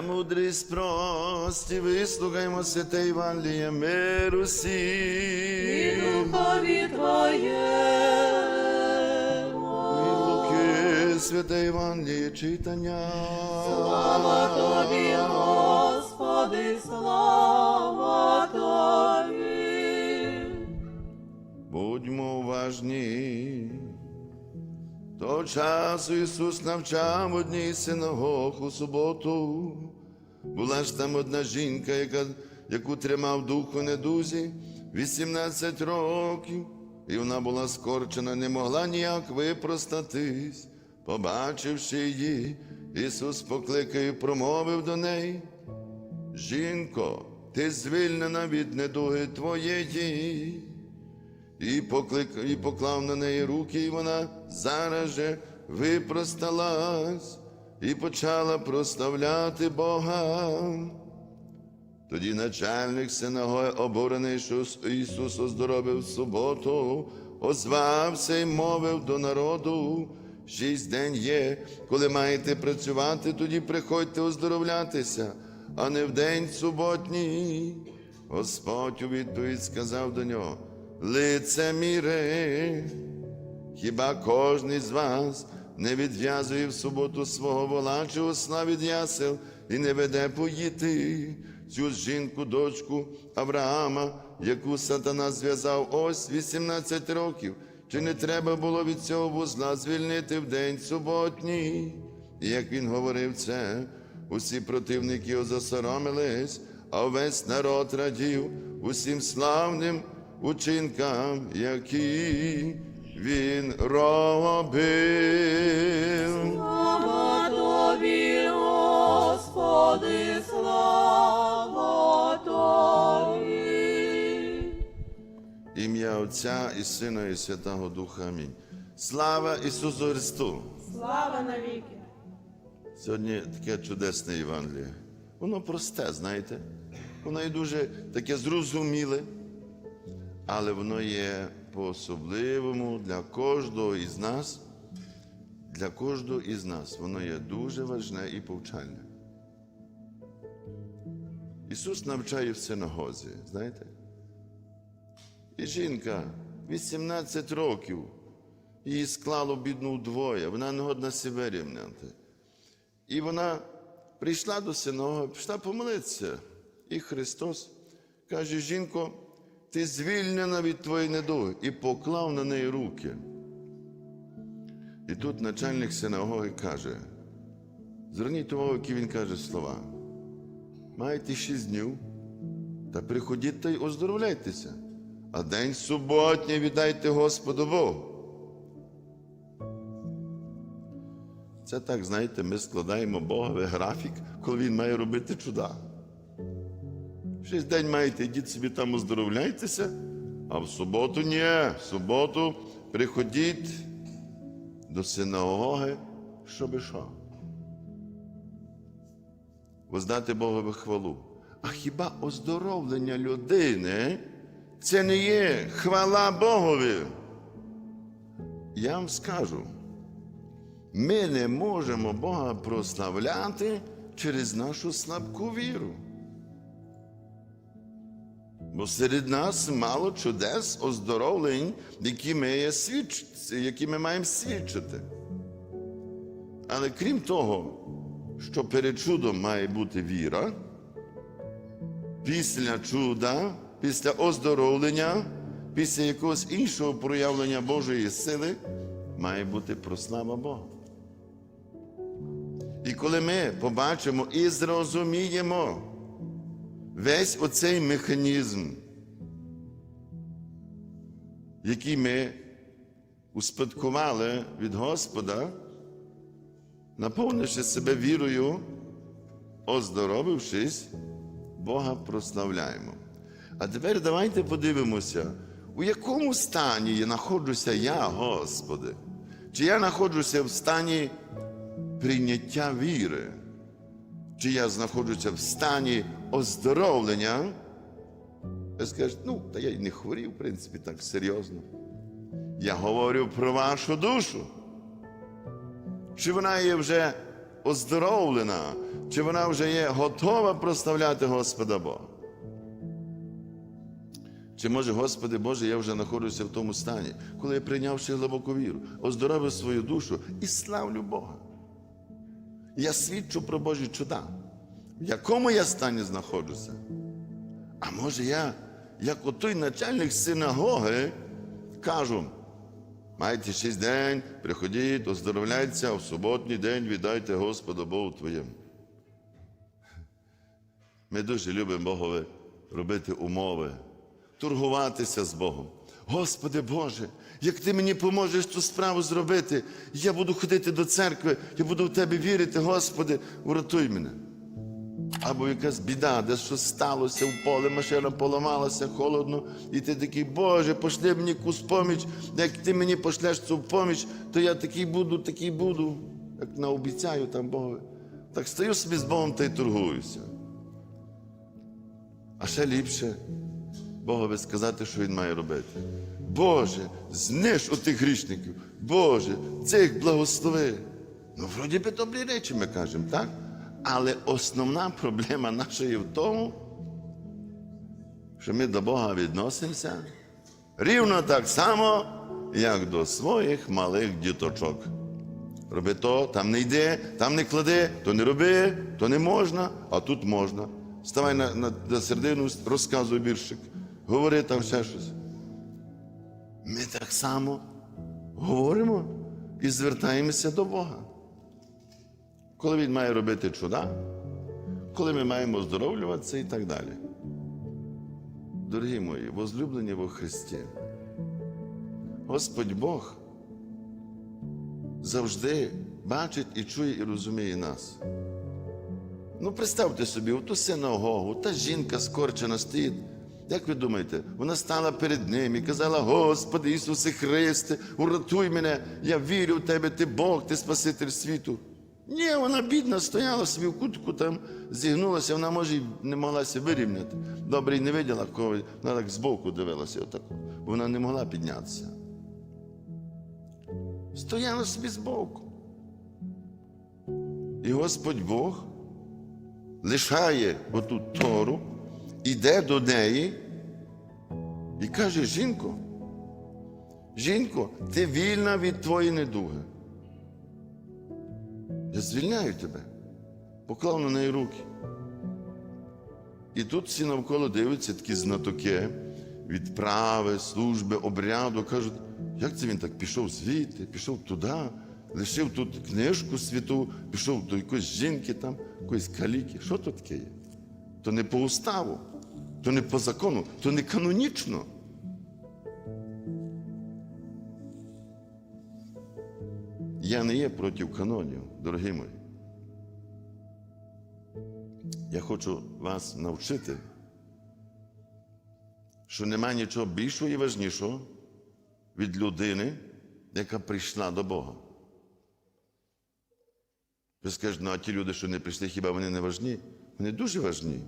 Мудрість прості, вислухаймо святе Євангеліє миру І духові Твоєму. Від Луки, святе Євангеліє читання. Слава Тобі, Господи, слава Тобі. Будьмо уважні. Часу Ісус навчав одній синагог у суботу. Була ж там одна жінка, яка, яку тримав дух у недузі 18 років, і вона була скорчена, не могла ніяк випростатись. Побачивши її, Ісус покликав і промовив до неї. Жінко, ти звільнена від недуги твоєї. І, поклик, і поклав на неї руки, і вона зараз же випросталась і почала прославляти Бога. Тоді начальник синагоги, обурений, що Ісус оздоровив суботу, озвався і мовив до народу. Шість день є, коли маєте працювати, тоді приходьте оздоровлятися, а не в день суботній. Господь у відповідь сказав до нього: лицеміре, хіба кожен із вас не відв'язує в суботу свого вола чи осла від ясел і не веде поїти цю жінку, дочку Авраама, яку сатана зв'язав ось 18 років. Чи не треба було від цього вузла звільнити в день суботній? І як він говорив це, усі противники його засоромились, а весь народ радів усім славним учинкам, які він робив. Слава Тобі, Господи, слава Тобі. Ім'я Отця і Сина, і Святого Духа. Амінь. Слава Ісусу Христу! Слава навіки. Сьогодні таке чудесне Євангеліє. Воно просте, знаєте. Воно і дуже таке зрозуміле, але воно є по-особливому для кожного із нас. Для кожного із нас воно є дуже важне і повчальне. Ісус навчає в синагозі, знаєте? І жінка 18 років, її склало бідну вдвоє, вона не годна себе рівняти. І вона прийшла до синагоги, пішла помолитися. І Христос каже: жінко, ти звільнена від твоєї недуги, і поклав на неї руки. І тут начальник синагоги каже: зверніть увагу, які він каже слова. Маєте шість днів, та приходіть та й оздоровляйтеся, а день суботній віддайте Господу Богу. Це так, знаєте, ми складаємо Богові графік, коли він має робити чуда. Шість день маєте, йдіть собі там оздоровляйтеся, а в суботу ні. В суботу приходіть до синагоги, щоби що? Воздати Богові хвалу. А хіба оздоровлення людини це не є хвала Богові? Я вам скажу. Ми не можемо Бога прославляти через нашу слабку віру. Бо серед нас мало чудес, оздоровлень, які ми, є свідч... які ми маємо свідчити. Але крім того, що перед чудом має бути віра, після чуда, після оздоровлення, після якогось іншого проявлення Божої сили, має бути прослава Бога. І коли ми побачимо і зрозуміємо весь оцей механізм, який ми успадкували від Господа, наповнивши себе вірою, оздоровившись, Бога прославляємо. А тепер давайте подивимося, у якому стані знаходжуся я, Господи? Чи я знаходжуся в стані прийняття віри? Чи я знаходжуся в стані оздоровлення? Ви скажете, ну, та я й не хворів, в принципі, так серйозно. Я говорю про вашу душу. Чи вона є вже оздоровлена, чи вона вже є готова прославляти Господа Бога. Чи може, Господи Боже, я вже знаходжуся в тому стані, коли я прийнявши глибоку віру, оздоровив свою душу і славлю Бога. Я свідчу про Божі чуда. В якому я стані знаходжуся? А може я, як отой начальник синагоги, кажу, маєте шість день, приходіть, оздоровляйте, а в суботній день віддайте Господу Богу Твоєму. Ми дуже любимо Богові робити умови, торгуватися з Богом. Господи Боже, як ти мені поможеш цю справу зробити, я буду ходити до церкви, я буду в Тебе вірити, Господи, урятуй мене. Або якась біда, де щось сталося в полі, машина поламалася, холодно, і ти такий, Боже, пошли мені якусь поміч, як ти мені пошлеш цю поміч, то я такий буду, такий буду, як наобіцяю там Богові. Так стою собі з Богом та й торгуюся. А ще ліпше Богові сказати, що він має робити. Боже, зниж отих грішників, Боже, цих благослови. Ну, вроді би добрі речі ми кажемо, так? Але основна проблема наша є в тому, що ми до Бога відносимося рівно так само, як до своїх малих діточок. Роби то, там не йди, там не клади, то не роби, то не можна, а тут можна. Ставай на, на, на середину, розказуй віршик, говори там ще щось. Ми так само говоримо і звертаємося до Бога. Коли Він має робити чуда, коли ми маємо оздоровлюватися і так далі. Дорогі мої, возлюблені во Христі, Господь Бог завжди бачить і чує, і розуміє нас. Ну, представте собі, оту синагогу, та жінка скорчена стоїть. Як ви думаєте, вона стала перед ним і казала: Господи Ісусе Христе, урятуй мене, я вірю в Тебе, Ти Бог, Ти Спаситель світу. Ні, вона бідна, стояла собі в кутку, там зігнулася, вона може й не моглася вирівняти. Добре, й не виділа кого, вона так збоку дивилася, отаку, бо вона не могла піднятися. Стояла собі збоку. І Господь Бог лишає оту тору, іде до неї і каже: жінко, жінко, ти вільна від твоєї недуги. Я звільняю тебе, поклав на неї руки. І тут всі навколо дивляться такі знатоки відправи, служби, обряду. Кажуть, як це він так пішов звідти, пішов туди, лишив тут книжку святу, пішов до якоїсь жінки там, якоїсь каліки. Що то таке є? То не по уставу, то не по закону, то не канонічно. Я не є проти канонів, дорогі мої. Я хочу вас навчити, що нема нічого більшого і важнішого від людини, яка прийшла до Бога. Ви скажете, ну а ті люди, що не прийшли, хіба вони не важні? Вони дуже важні.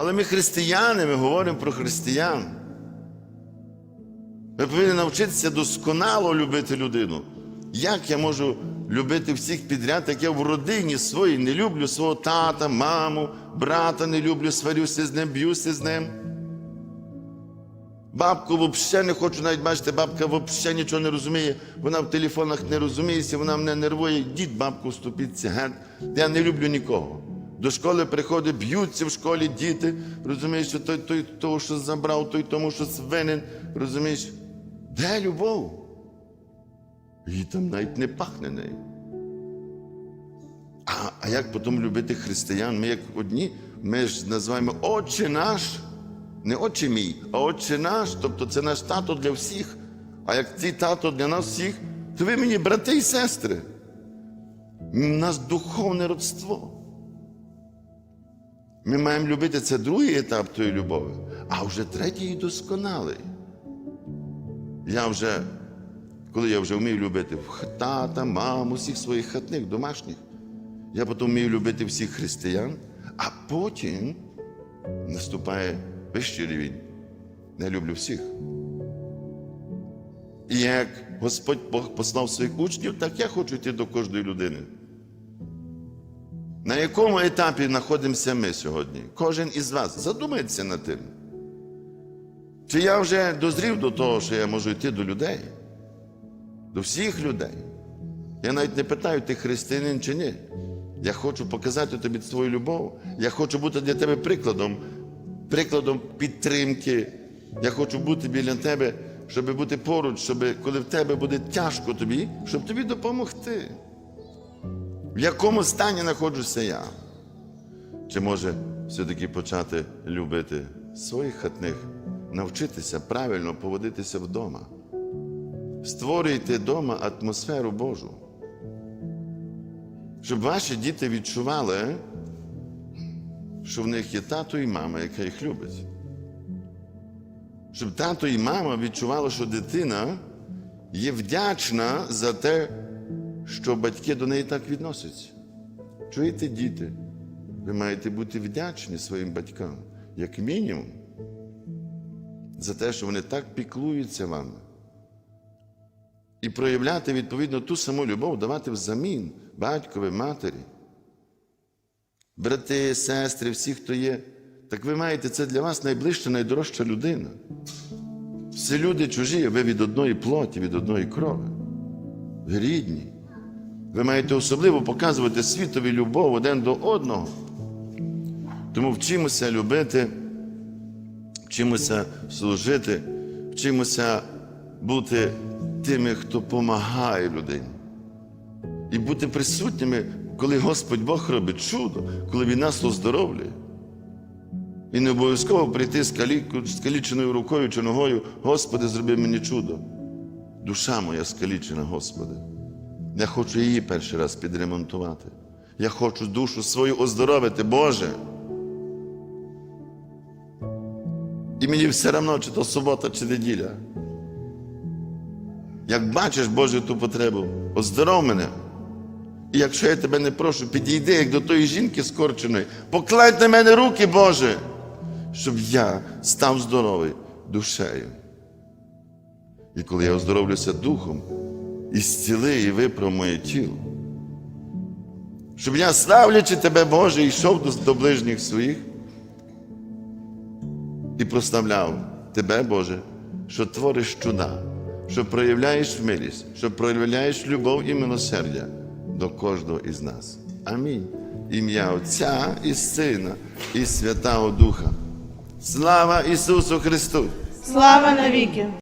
Але ми християни, ми говоримо про християн. Ми повинні навчитися досконало любити людину. Як я можу любити всіх підряд, як я в родині своїй не люблю свого тата, маму, брата не люблю, сварюся з ним, б'юся з ним. Бабку взагалі не хочу навіть бачити, бабка взагалі нічого не розуміє, вона в телефонах не розуміється, вона мене нервує. Дід, бабку, вступіться, геть. Я не люблю нікого. До школи приходить, б'ються в школі діти, розумієш, що той, той того, що забрав, той тому, що винен, розумієш. Де любов? Її там навіть не пахне нею. А, а як потім любити християн? Ми як одні, ми ж називаємо Отче наш, не Отче мій, а Отче наш, тобто це наш тато для всіх. А як цей тато для нас всіх, то ви мені брати і сестри. У нас духовне родство. Ми маємо любити це другий етап тої любові, а вже третій досконалий. Я вже, коли я вже вмію любити тата, маму, всіх своїх хатних, домашніх, я потім вмію любити всіх християн, а потім наступає вищий рівень. Я люблю всіх. І як Господь послав своїх учнів, так я хочу йти до кожної людини. На якому етапі знаходимося ми сьогодні? Кожен із вас задумається над тим. Чи я вже дозрів до того, що я можу йти до людей? До всіх людей. Я навіть не питаю, ти християнин чи ні. Я хочу показати тобі свою любов. Я хочу бути для тебе прикладом, прикладом підтримки. Я хочу бути біля тебе, щоб бути поруч, щоб коли в тебе буде тяжко тобі, щоб тобі допомогти. В якому стані знаходжуся я? Чи може все-таки почати любити своїх хатних, навчитися правильно поводитися вдома? Створюйте вдома атмосферу Божу. Щоб ваші діти відчували, що в них є тато і мама, яка їх любить. Щоб тато і мама відчували, що дитина є вдячна за те, що батьки до неї так відносяться. Чуєте, діти? Ви маєте бути вдячні своїм батькам, як мінімум, за те, що вони так піклуються вами. І проявляти відповідно ту саму любов, давати взамін батькові, матері, брати, сестри, всі, хто є. Так ви маєте це для вас найближча, найдорожча людина. Всі люди чужі, ви від одної плоті, від одної крови. Ви рідні. Ви маєте особливо показувати світові любов один до одного. Тому вчимося любити, вчимося служити, вчимося бути тими, хто допомагає людині. І бути присутніми, коли Господь Бог робить чудо, коли Він нас оздоровлює. І не обов'язково прийти з каліку- з каліченою рукою чи ногою, Господи, зроби мені чудо. Душа моя скалічена, Господи. Я хочу її перший раз підремонтувати. Я хочу душу свою оздоровити, Боже. І мені все одно, чи то субота, чи неділя. Як бачиш Боже ту потребу, оздоров мене. І якщо я тебе не прошу, підійди як до тої жінки скорченої, покладь на мене руки, Боже, щоб я став здоровий душею. І коли я оздоровлюся духом, і зціли і виправ моє тіло. Щоб я, славлячи тебе, Боже, йшов до, до ближніх своїх і прославляв тебе, Боже, що твориш чуда, що проявляєш милість, що проявляєш любов і милосердя до кожного із нас. Амінь. Ім'я Отця і Сина, і Святого Духа. Слава Ісусу Христу! Слава навіки!